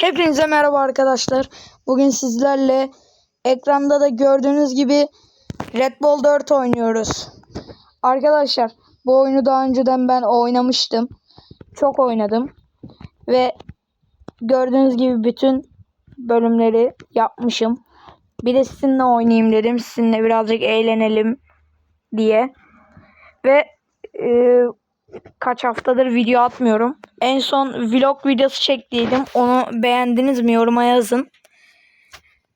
Hepinize merhaba arkadaşlar. Bugün sizlerle ekranda da gördüğünüz gibi Red Bull 4 oynuyoruz. Arkadaşlar bu oyunu daha önceden ben oynamıştım. Çok oynadım. Ve gördüğünüz gibi bütün bölümleri yapmışım. Bir de sizinle oynayayım dedim. Sizinle birazcık eğlenelim diye. Ve e, kaç haftadır video atmıyorum. En son vlog videosu çektiydim. Onu beğendiniz mi? Yoruma yazın.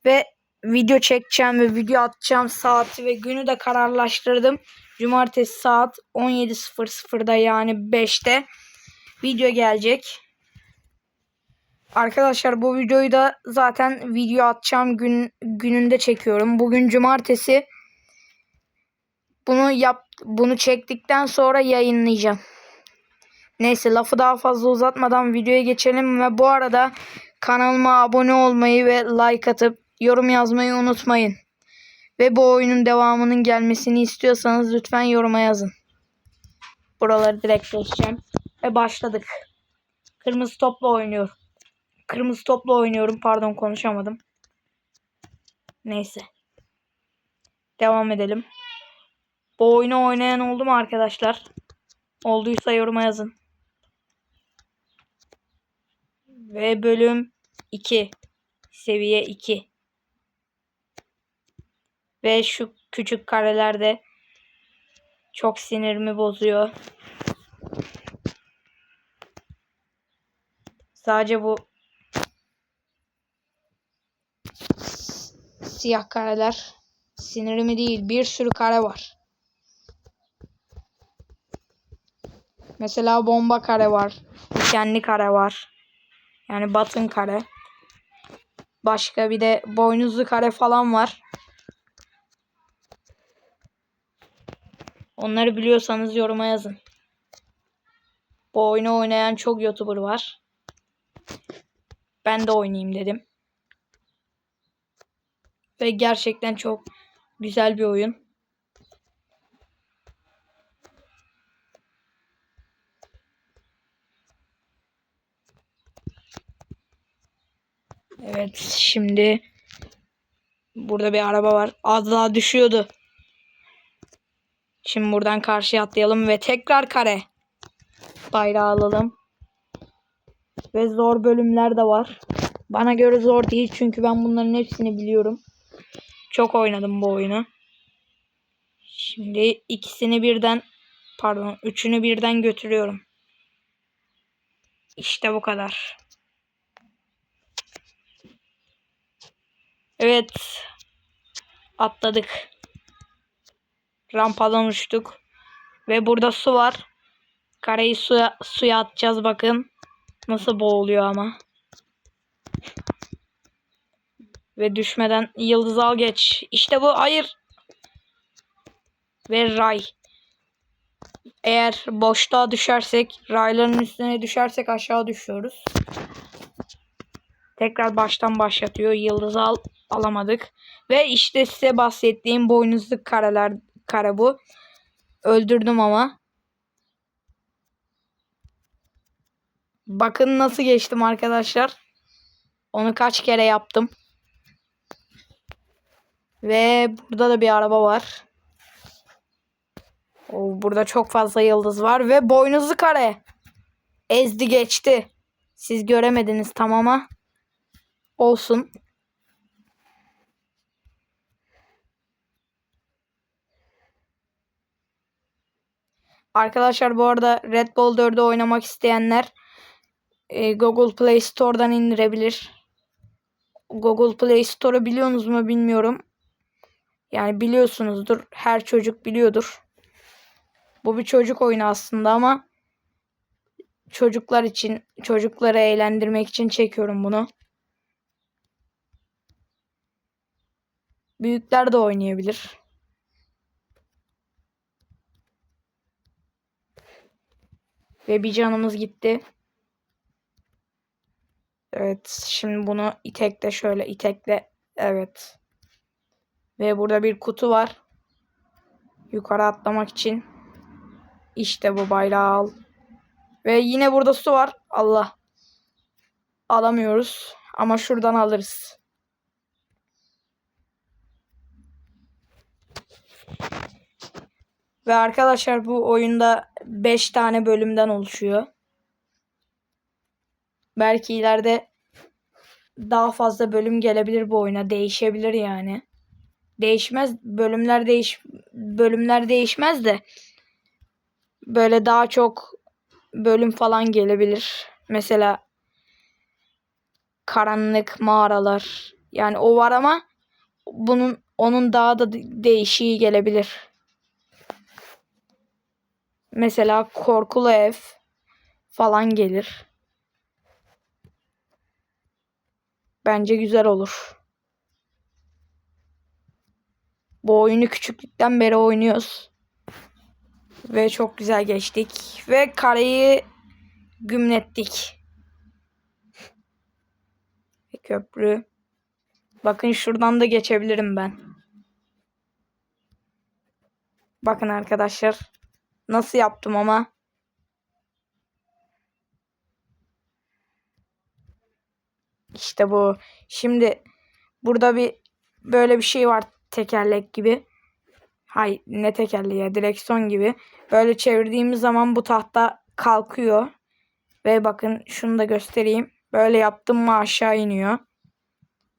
Ve video çekeceğim ve video atacağım saati ve günü de kararlaştırdım. Cumartesi saat 17.00'da yani 5'te video gelecek. Arkadaşlar bu videoyu da zaten video atacağım gün gününde çekiyorum. Bugün cumartesi. Bunu yap bunu çektikten sonra yayınlayacağım. Neyse lafı daha fazla uzatmadan videoya geçelim ve bu arada kanalıma abone olmayı ve like atıp yorum yazmayı unutmayın. Ve bu oyunun devamının gelmesini istiyorsanız lütfen yoruma yazın. Buraları direkt geçeceğim. Ve başladık. Kırmızı topla oynuyorum. Kırmızı topla oynuyorum. Pardon konuşamadım. Neyse. Devam edelim. Bu oyunu oynayan oldu mu arkadaşlar? Olduysa yoruma yazın. Ve bölüm 2. Seviye 2. Ve şu küçük karelerde çok sinirimi bozuyor. Sadece bu siyah kareler sinirimi değil bir sürü kare var. Mesela bomba kare var. Dikenli kare var. Yani batın kare. Başka bir de boynuzlu kare falan var. Onları biliyorsanız yoruma yazın. Bu oyunu oynayan çok YouTuber var. Ben de oynayayım dedim. Ve gerçekten çok güzel bir oyun. Evet şimdi burada bir araba var. Az daha düşüyordu. Şimdi buradan karşıya atlayalım ve tekrar kare. Bayrağı alalım. Ve zor bölümler de var. Bana göre zor değil çünkü ben bunların hepsini biliyorum. Çok oynadım bu oyunu. Şimdi ikisini birden pardon üçünü birden götürüyorum. İşte bu kadar. Evet. Atladık. Rampadan uçtuk. Ve burada su var. Kareyi suya, suya atacağız bakın. Nasıl boğuluyor ama. Ve düşmeden yıldız al geç. İşte bu. Hayır. Ve ray. Eğer boşluğa düşersek, rayların üstüne düşersek aşağı düşüyoruz. Tekrar baştan başlatıyor. Yıldız al alamadık. Ve işte size bahsettiğim boynuzlu kareler kare bu. Öldürdüm ama. Bakın nasıl geçtim arkadaşlar. Onu kaç kere yaptım. Ve burada da bir araba var. Oo, burada çok fazla yıldız var ve boynuzlu kare. Ezdi geçti. Siz göremediniz tamama. Olsun. Arkadaşlar bu arada Red Bull 4'ü oynamak isteyenler e, Google Play Store'dan indirebilir. Google Play Store'u biliyorsunuz mu bilmiyorum. Yani biliyorsunuzdur. Her çocuk biliyordur. Bu bir çocuk oyunu aslında ama çocuklar için, çocukları eğlendirmek için çekiyorum bunu. Büyükler de oynayabilir. Ve bir canımız gitti. Evet. Şimdi bunu itekle şöyle itekle. Evet. Ve burada bir kutu var. Yukarı atlamak için. İşte bu bayrağı al. Ve yine burada su var. Allah. alamıyoruz. Ama şuradan alırız. Ve arkadaşlar bu oyunda 5 tane bölümden oluşuyor. Belki ileride daha fazla bölüm gelebilir bu oyuna. Değişebilir yani. Değişmez bölümler değiş bölümler değişmez de böyle daha çok bölüm falan gelebilir. Mesela karanlık mağaralar. Yani o var ama bunun onun daha da değişiği gelebilir. Mesela korkulu ev falan gelir. Bence güzel olur. Bu oyunu küçüklükten beri oynuyoruz. Ve çok güzel geçtik. Ve kareyi gümlettik. Köprü. Bakın şuradan da geçebilirim ben. Bakın arkadaşlar. Nasıl yaptım ama. İşte bu. Şimdi burada bir böyle bir şey var tekerlek gibi. Hay ne tekerleği ya direksiyon gibi. Böyle çevirdiğimiz zaman bu tahta kalkıyor. Ve bakın şunu da göstereyim. Böyle yaptım mı aşağı iniyor.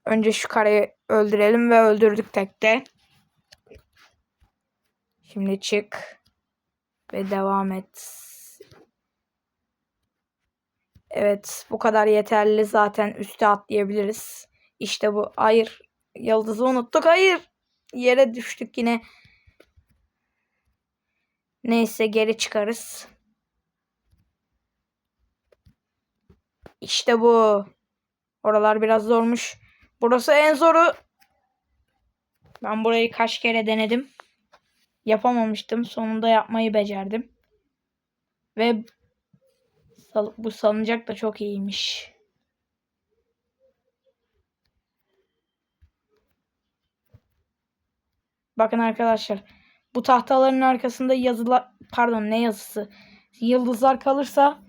Önce şu kareyi öldürelim ve öldürdük tekte. Şimdi çık. Ve devam et. Evet bu kadar yeterli zaten üste atlayabiliriz. İşte bu. Hayır. Yıldızı unuttuk. Hayır. Yere düştük yine. Neyse geri çıkarız. İşte bu. Oralar biraz zormuş. Burası en zoru. Ben burayı kaç kere denedim. Yapamamıştım. Sonunda yapmayı becerdim. Ve bu salıncak da çok iyiymiş. Bakın arkadaşlar. Bu tahtaların arkasında yazılar pardon ne yazısı? Yıldızlar kalırsa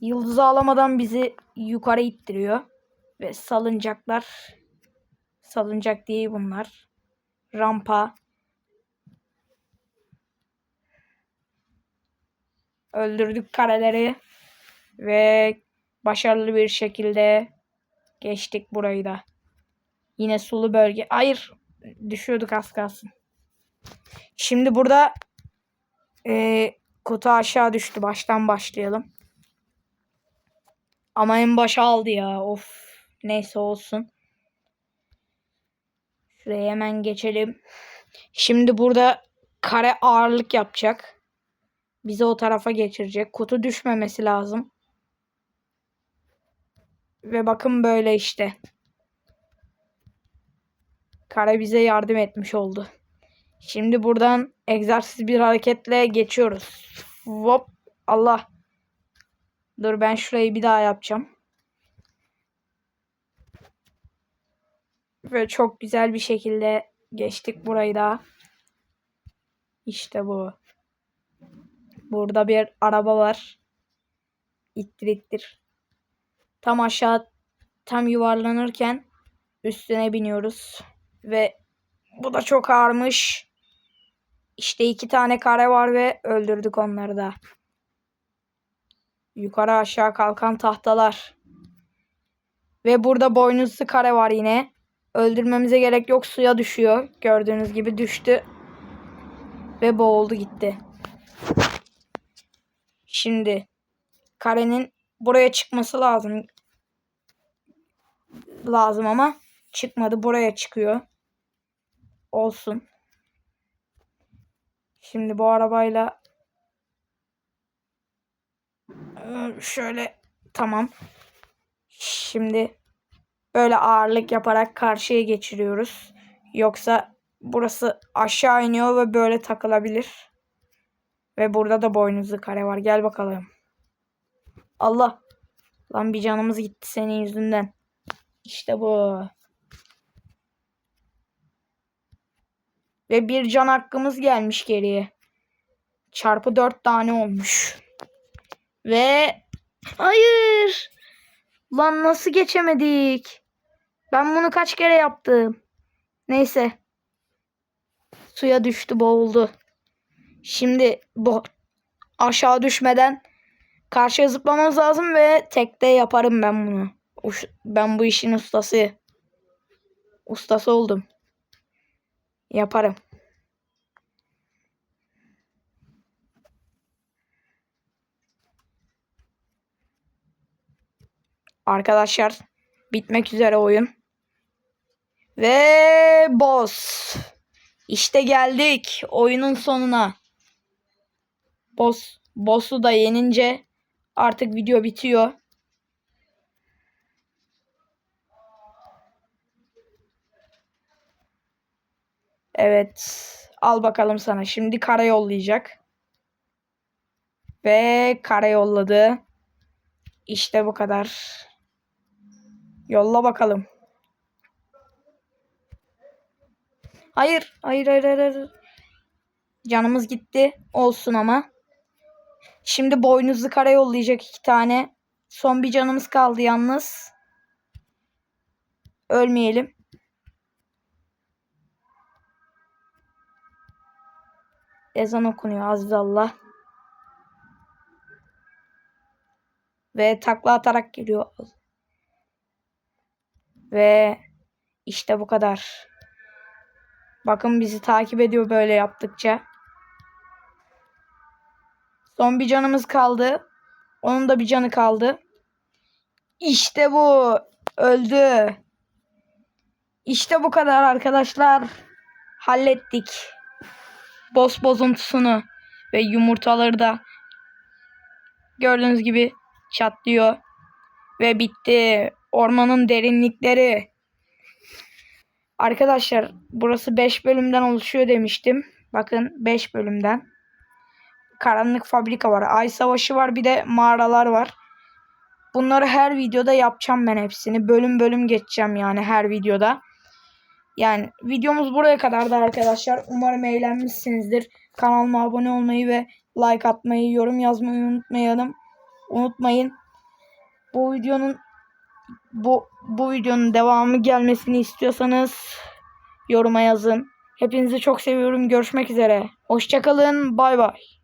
yıldızı alamadan bizi yukarı ittiriyor. Ve salıncaklar salıncak değil bunlar. Rampa. Öldürdük kareleri. Ve başarılı bir şekilde geçtik burayı da. Yine sulu bölge. Hayır. Düşüyorduk az kalsın. Şimdi burada e, kutu aşağı düştü. Baştan başlayalım. Ama en başa aldı ya. Of. Neyse olsun. Şuraya hemen geçelim. Şimdi burada kare ağırlık yapacak. Bizi o tarafa geçirecek. Kutu düşmemesi lazım. Ve bakın böyle işte. Kare bize yardım etmiş oldu. Şimdi buradan egzersiz bir hareketle geçiyoruz. Hop. Allah. Dur ben şurayı bir daha yapacağım. Ve çok güzel bir şekilde geçtik burayı da. İşte bu. Burada bir araba var. İttir ittir. Tam aşağı tam yuvarlanırken üstüne biniyoruz. Ve bu da çok ağırmış. İşte iki tane kare var ve öldürdük onları da. Yukarı aşağı kalkan tahtalar. Ve burada boynuzlu kare var yine. Öldürmemize gerek yok suya düşüyor. Gördüğünüz gibi düştü. Ve boğuldu gitti. Şimdi karenin buraya çıkması lazım. Lazım ama çıkmadı. Buraya çıkıyor. Olsun. Şimdi bu arabayla şöyle tamam. Şimdi böyle ağırlık yaparak karşıya geçiriyoruz. Yoksa burası aşağı iniyor ve böyle takılabilir. Ve burada da boynuzlu kare var. Gel bakalım. Allah. Lan bir canımız gitti senin yüzünden. İşte bu. Ve bir can hakkımız gelmiş geriye. Çarpı dört tane olmuş. Ve hayır. Lan nasıl geçemedik? Ben bunu kaç kere yaptım. Neyse. Suya düştü boğuldu. Şimdi bu aşağı düşmeden karşıya zıplamamız lazım ve tekte yaparım ben bunu. Uş- Ben bu işin ustası. Ustası oldum. Yaparım. Arkadaşlar bitmek üzere oyun. Ve boss. İşte geldik oyunun sonuna. Boss boss'u da yenince artık video bitiyor. Evet. Al bakalım sana. Şimdi kara yollayacak. Ve kara yolladı. İşte bu kadar. Yolla bakalım. Hayır, hayır, hayır, hayır. hayır. Canımız gitti. Olsun ama. Şimdi boynuzlu kara yollayacak iki tane. Son bir canımız kaldı yalnız. Ölmeyelim. Ezan okunuyor azizallah. Ve takla atarak geliyor. Ve işte bu kadar. Bakın bizi takip ediyor böyle yaptıkça. Son bir canımız kaldı. Onun da bir canı kaldı. İşte bu. Öldü. İşte bu kadar arkadaşlar. Hallettik. Boss bozuntusunu ve yumurtaları da gördüğünüz gibi çatlıyor. Ve bitti. Ormanın derinlikleri. Arkadaşlar burası 5 bölümden oluşuyor demiştim. Bakın 5 bölümden. Karanlık fabrika var. Ay savaşı var. Bir de mağaralar var. Bunları her videoda yapacağım ben hepsini. Bölüm bölüm geçeceğim yani her videoda. Yani videomuz buraya kadardı arkadaşlar. Umarım eğlenmişsinizdir. Kanalıma abone olmayı ve like atmayı, yorum yazmayı unutmayalım. Unutmayın. Bu videonun bu bu videonun devamı gelmesini istiyorsanız yoruma yazın. Hepinizi çok seviyorum. Görüşmek üzere. Hoşçakalın. Bay bay.